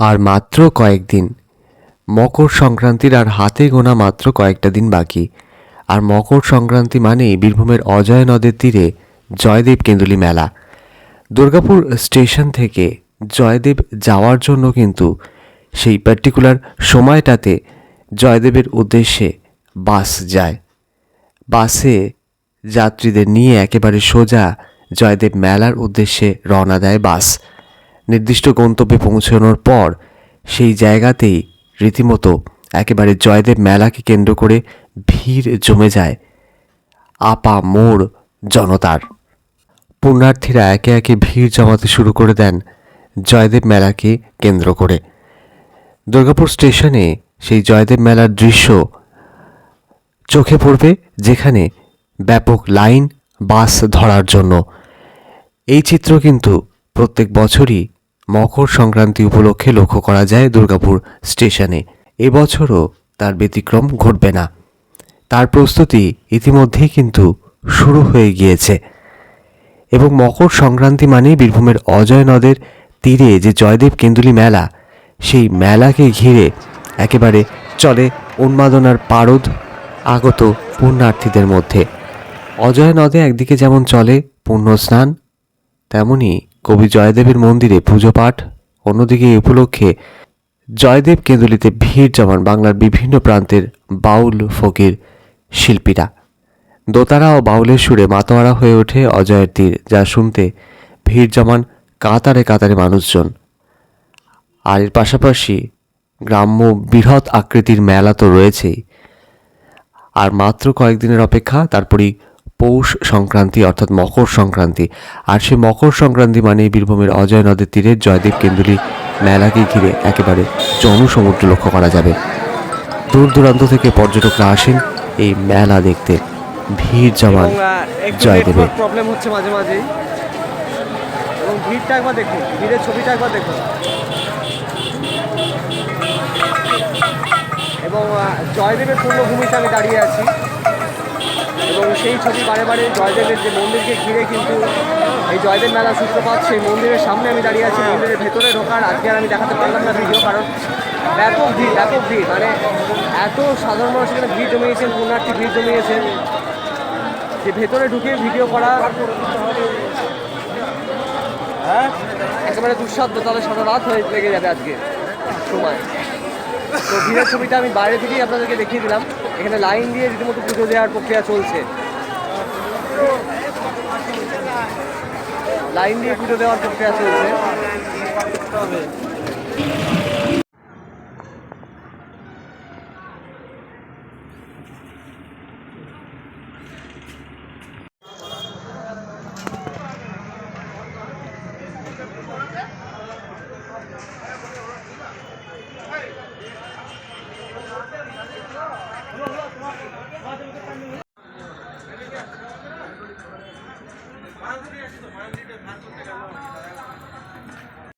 আর মাত্র কয়েকদিন। মকর সংক্রান্তির আর হাতে গোনা মাত্র কয়েকটা দিন বাকি। আর মকর সংক্রান্তি মানেই বীরভূমের অজয় নদের তীরে জয়দেব কেন্দুলি মেলা। দুর্গাপুর স্টেশন থেকে জয়দেব যাওয়ার জন্য কিন্তু সেই পার্টিকুলার সময়টাতে জয়দেবের উদ্দেশ্যে বাস যায়। বাসে যাত্রীদের নিয়ে একেবারে সোজা জয়দেব মেলার উদ্দেশ্যে রওনা দেয় বাস। নির্দিষ্ট গন্তব্যে পৌঁছানোর পর সেই জায়গাতেই রীতিমতো একেবারে জয়দেব মেলাকে কেন্দ্র করে ভিড় জমে যায়। আপা মোড় জনতার। পুণ্যার্থীরা একে একে ভিড় জমাতে শুরু করে দেন জয়দেব মেলাকে কেন্দ্র করে। দুর্গাপুর স্টেশনে সেই জয়দেব মেলার দৃশ্য চোখে পড়বে, যেখানে ব্যাপক লাইন, বাস ধরার জন্য। এই চিত্র কিন্তু প্রত্যেক বছরই মকর সংক্রান্তি উপলক্ষে লক্ষ্য করা যায় দুর্গাপুর স্টেশনে। এবছরও তার ব্যতিক্রম ঘটবে না। তার প্রস্তুতি ইতিমধ্যেই কিন্তু শুরু হয়ে গিয়েছে। এবং মকর সংক্রান্তি মানেই বীরভূমের অজয় নদের তীরে যে জয়দেব কেন্দুলি মেলা, সেই মেলাকে ঘিরে একেবারে চলে উন্মাদনার পারদ আগত পুণ্যার্থীদের মধ্যে। অজয় নদে একদিকে যেমন চলে পুণ্য স্নান তেমনি কবি জয়দেবের মন্দিরে পুজো পাঠ, অন্যদিকে এই উপলক্ষে জয়দেব কেন্দুলিতে ভিড় জমান বাংলার বিভিন্ন প্রান্তের বাউল ফকির শিল্পীরা। দোতারা ও বাউলের সুরে মাতোয়ারা হয়ে ওঠে অজয়ের তীর, যা শুনতে ভিড় জমান কাতারে কাতারে মানুষজন। আর এর পাশাপাশি গ্রাম্য বৃহৎ আকৃতির মেলা তো রয়েছেই। আর মাত্র কয়েকদিনের অপেক্ষা, তারপরেই পৌষ সংক্রান্তি অর্থাৎ মকর সংক্রান্তি। আর সে মকর সংক্রান্তি মানে বীরভূমের অজয় নদের তীরে জয়দেব কেন্দুলি মেলাকে ঘিরে একেবারে জনসমুদ্র লক্ষ্য করা যাবে। দূর দূরান্ত থেকে পর্যটকরা আসেন এই মেলা দেখতে। ভিড় জমান এবং জয়দেবের। প্রবলেম হচ্ছে মাঝে এবং ভিড়টা একবার দেখুন ভিড়ের ছবিটা একবার দেখুন। এবং জয়দেবের পূর্ণভূমিতে আমি দাঁড়িয়ে আছি। এবং সেই ছবি বারে বারে জয়দেবের যে মন্দিরকে ঘিরে কিন্তু এই জয়দেব মেলা সূত্রপাত, সেই মন্দিরের সামনে আমি দাঁড়িয়ে আছি, মন্দিরের ভেতরে ঢোকার আজকে আর আমি দেখাতে পারলাম না ভিডিও, কারণ ব্যাপক ভিড় ব্যাপক ভিড় মানে এত সাধারণ মানুষ এখানে ভিড় জমিয়েছেন, পুণ্যার্থী ভিড় জমিয়েছেন, যে ভেতরে ঢুকে ভিডিও করা হ্যাঁ? একেবারে দুঃসাধ্য, তাহলে সারা রাত হয়ে লেগে যাবে আজকে সময়। তো ভিড়ের ছবিটা আমি বাইরে থেকেই আপনাদেরকে দেখিয়ে দিলাম। এখানে লাইন দিয়ে রীতিমতো পুজো দেওয়ার প্রক্রিয়া চলছে। লাইন দিয়ে পুজো দেওয়ার প্রক্রিয়া চলছে। ಮಾಡ್ತಿದ್ದೆ ಮಾಡ್ಕೊಡ್ತೇನೆ